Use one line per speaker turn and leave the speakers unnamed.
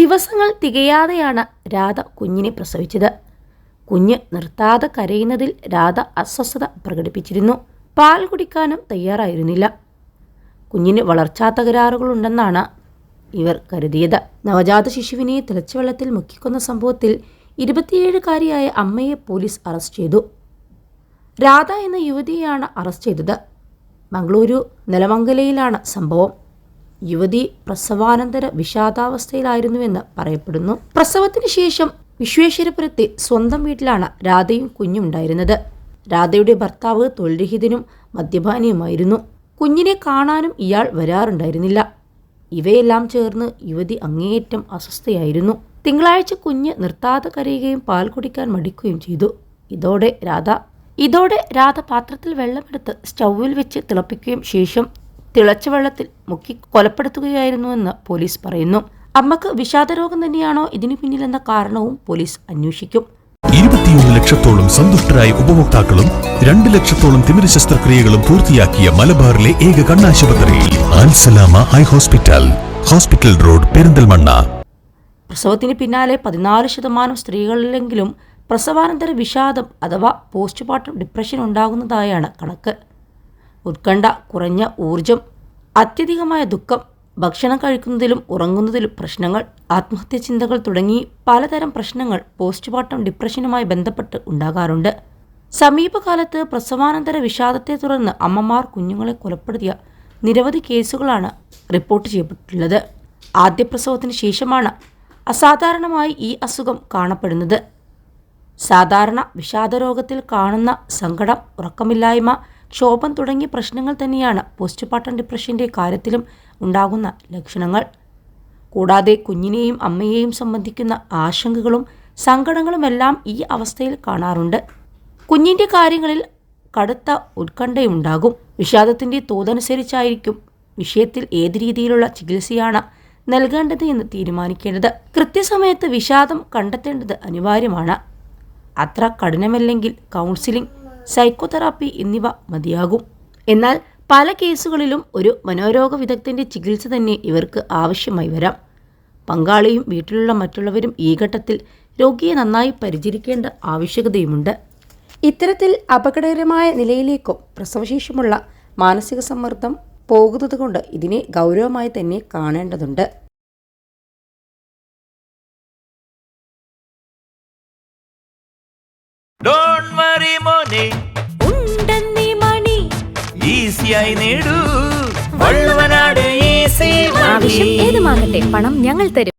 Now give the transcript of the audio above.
ദിവസങ്ങൾ തികയാതെയാണ് രാധ കുഞ്ഞിനെ പ്രസവിച്ചത്. കുഞ്ഞ് നിർത്താതെ കരയുന്നതിൽ രാധ അസ്വസ്ഥത പ്രകടിപ്പിച്ചിരുന്നു. പാൽ കുടിക്കാനും തയ്യാറായിരുന്നില്ല. കുഞ്ഞിന് വളർച്ചാ തകരാറുകളുണ്ടെന്നാണ് ഇവർ കരുതിയത്. നവജാത ശിശുവിനെ തിളച്ചുവെള്ളത്തിൽ മുക്കിക്കൊന്ന സംഭവത്തിൽ ഇരുപത്തിയേഴുകാരിയായ അമ്മയെ പോലീസ് അറസ്റ്റ് ചെയ്തു. രാധ എന്ന യുവതിയെയാണ് അറസ്റ്റ് ചെയ്തത്. മംഗളൂരു നിലമംഗലയിലാണ് സംഭവം. യുവതി പ്രസവാനന്തര വിഷാദാവസ്ഥയിലായിരുന്നുവെന്ന് പറയപ്പെടുന്നു. പ്രസവത്തിന് ശേഷം വിശ്വേശ്വരപുരത്തെ സ്വന്തം വീട്ടിലാണ് രാധയും കുഞ്ഞും ഉണ്ടായിരുന്നത്. രാധയുടെ ഭർത്താവ് തൊഴിൽരഹിതനും മദ്യപാനിയുമായിരുന്നു. കുഞ്ഞിനെ കാണാനും ഇയാൾ വരാറുണ്ടായിരുന്നില്ല. ഇവയെല്ലാം ചേർന്ന് യുവതി അങ്ങേയറ്റം അസ്വസ്ഥയായിരുന്നു. തിങ്കളാഴ്ച കുഞ്ഞ് നിർത്താതെ കരയുകയും പാൽ കുടിക്കാൻ മടിക്കുകയും ചെയ്തു. ഇതോടെ രാധ ഇതോടെ രാധ പാത്രത്തിൽ വെള്ളമെടുത്ത് സ്റ്റൗവിൽ വെച്ച് തിളപ്പിക്കുകയും ശേഷം തിളച്ച വെള്ളത്തിൽ മുക്കി കൊലപ്പെടുത്തുകയായിരുന്നുവെന്ന് പോലീസ് പറയുന്നു. അമ്മയ്ക്ക് വിഷാദരോഗം തന്നെയാണോ ഇതിനു പിന്നിലെന്ന കാരണവും പോലീസ് അന്വേഷിക്കും.
ഇരുപത്തിയൊന്ന് ലക്ഷത്തോളം സന്തുഷ്ടരായ ഉപഭോക്താക്കളും രണ്ട് ലക്ഷത്തോളം തിമിര ശസ്ത്രക്രിയകളും പൂർത്തിയാക്കിയ മലബാറിലെ ഏക കണ്ണാശുപത്രി Alsalama eye hospital hospital road Perinthalmanna.
പ്രസവത്തിന് പിന്നാലെ പതിനാല് ശതമാനം സ്ത്രീകളിലെങ്കിലും പ്രസവാനന്തര വിഷാദം അഥവാ പോസ്റ്റ്മോർട്ടം ഡിപ്രഷൻ ഉണ്ടാകുന്നതായാണ് കണക്ക്. ഉത്കണ്ഠ കുറഞ്ഞ ഊർജം അത്യധികമായ ദുഃഖം ഭക്ഷണം കഴിക്കുന്നതിലും ഉറങ്ങുന്നതിലും പ്രശ്നങ്ങൾ ആത്മഹത്യ ചിന്തകൾ തുടങ്ങി പലതരം പ്രശ്നങ്ങൾ പോസ്റ്റ്മോർട്ടം ഡിപ്രഷനുമായി ബന്ധപ്പെട്ട് ഉണ്ടാകാറുണ്ട്. സമീപകാലത്ത് പ്രസവാനന്തര വിഷാദത്തെ തുടർന്ന് അമ്മമാർ കുഞ്ഞുങ്ങളെ കൊലപ്പെടുത്തിയ നിരവധി കേസുകളാണ് റിപ്പോർട്ട് ചെയ്യപ്പെട്ടിട്ടുള്ളത്. ആദ്യ പ്രസവത്തിന് ശേഷമാണ് അസാധാരണമായി ഈ അസുഖം കാണപ്പെടുന്നത്. സാധാരണ വിഷാദരോഗത്തിൽ കാണുന്ന സങ്കടം ഉറക്കമില്ലായ്മ ക്ഷോഭം തുടങ്ങിയ പ്രശ്നങ്ങൾ തന്നെയാണ് പോസ്റ്റ്മോർട്ടം ഡിപ്രഷന്റെ കാര്യത്തിലും ഉണ്ടാകുന്ന ലക്ഷണങ്ങൾ. കൂടാതെ കുഞ്ഞിനെയും അമ്മയെയും സംബന്ധിക്കുന്ന ആശങ്കകളും സങ്കടങ്ങളുമെല്ലാം ഈ അവസ്ഥയിൽ കാണാറുണ്ട്. കുഞ്ഞിന്റെ കാര്യങ്ങളിൽ കടുത്ത ഉത്കണ്ഠയുണ്ടാകും. വിഷാദത്തിന്റെ തോതനുസരിച്ചായിരിക്കും വിഷയത്തിൽ ഏത് രീതിയിലുള്ള ചികിത്സയാണ് നൽകേണ്ടത് എന്ന് തീരുമാനിക്കേണ്ടത്. കൃത്യസമയത്ത് വിഷാദം കണ്ടെത്തേണ്ടത് അനിവാര്യമാണ്. അത്ര കഠിനമല്ലെങ്കിൽ കൗൺസിലിംഗ് സൈക്കോതെറാപ്പി എന്നിവ മതിയാകും. എന്നാൽ പല കേസുകളിലും ഒരു മനോരോഗ വിദഗ്ധന്റെ ചികിത്സ തന്നെ ഇവർക്ക് ആവശ്യമായി വരാം. പങ്കാളിയും വീട്ടിലുള്ള മറ്റുള്ളവരും ഈ ഘട്ടത്തിൽ രോഗിയെ നന്നായി പരിചരിക്കേണ്ട ആവശ്യകതയുമുണ്ട്. ഇത്തരത്തിൽ അപകടകരമായ നിലയിലേക്കോ പ്രസവശേഷമുള്ള മാനസിക സമ്മർദ്ദം പോകുന്നതുകൊണ്ട് ഇതിനെ ഗൗരവമായി തന്നെ കാണേണ്ടതുണ്ട്.
ഉണ്ടെന്നീ. മണി.
ഈസിയായി നേടൂ. വള്ളുവനാട് ഈസി
ഏതുമാകട്ടെ പണം ഞങ്ങൾ തരും.